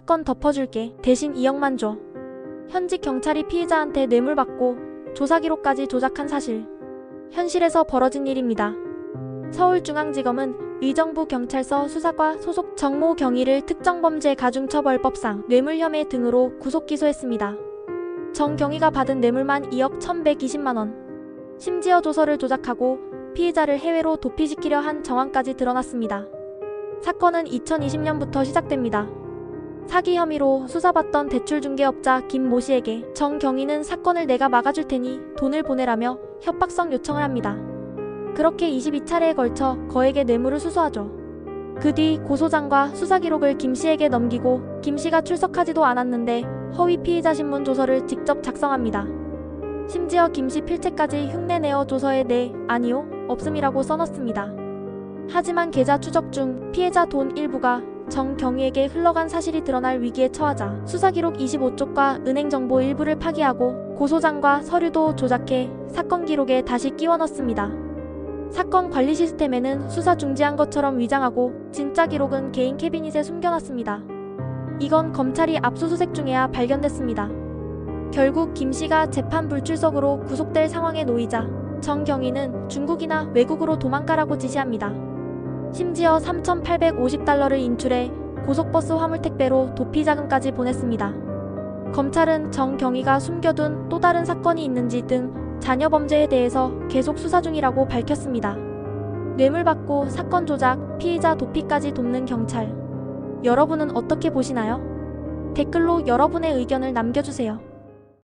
사건 덮어줄게. 대신 2억만 줘. 현직 경찰이 피의자한테 뇌물 받고 조사 기록까지 조작한 사실. 현실에서 벌어진 일입니다. 서울중앙지검은 의정부 경찰서 수사과 소속 정모 경위를 특정범죄 가중처벌법상 뇌물 혐의 등으로 구속 기소했습니다. 정 경위가 받은 뇌물만 2억 1,120만 원. 심지어 조서를 조작하고 피의자를 해외로 도피시키려 한 정황까지 드러났습니다. 사건은 2020년부터 시작됩니다. 사기 혐의로 수사받던 대출 중개업자 김모 씨에게 정 경위는 사건을 내가 막아줄 테니 돈을 보내라며 협박성 요청을 합니다. 그렇게 22차례에 걸쳐 거액의 뇌물을 수수하죠. 그 뒤 고소장과 수사 기록을 김 씨에게 넘기고 김 씨가 출석하지도 않았는데 허위 피의자 신문 조서를 직접 작성합니다. 심지어 김 씨 필체까지 흉내내어 조서에 네, 아니요, 없음이라고 써넣습니다. 하지만 계좌 추적 중 피해자 돈 일부가 정 경위에게 흘러간 사실이 드러날 위기에 처하자 수사 기록 25쪽과 은행 정보 일부를 파기하고 고소장과 서류도 조작해 사건 기록에 다시 끼워 넣습니다. 사건 관리 시스템에는 수사 중지한 것처럼 위장하고 진짜 기록은 개인 캐비닛에 숨겨놨습니다. 이건 검찰이 압수수색 중에야 발견됐습니다. 결국 김 씨가 재판 불출석으로 구속될 상황에 놓이자 정 경위는 중국이나 외국으로 도망가라고 지시합니다. 심지어 3,850달러를 인출해 고속버스 화물 택배로 도피 자금까지 보냈습니다. 검찰은 정 경위가 숨겨둔 또 다른 사건이 있는지 등 자녀 범죄에 대해서 계속 수사 중이라고 밝혔습니다. 뇌물 받고 사건 조작, 피의자 도피까지 돕는 경찰. 여러분은 어떻게 보시나요? 댓글로 여러분의 의견을 남겨주세요.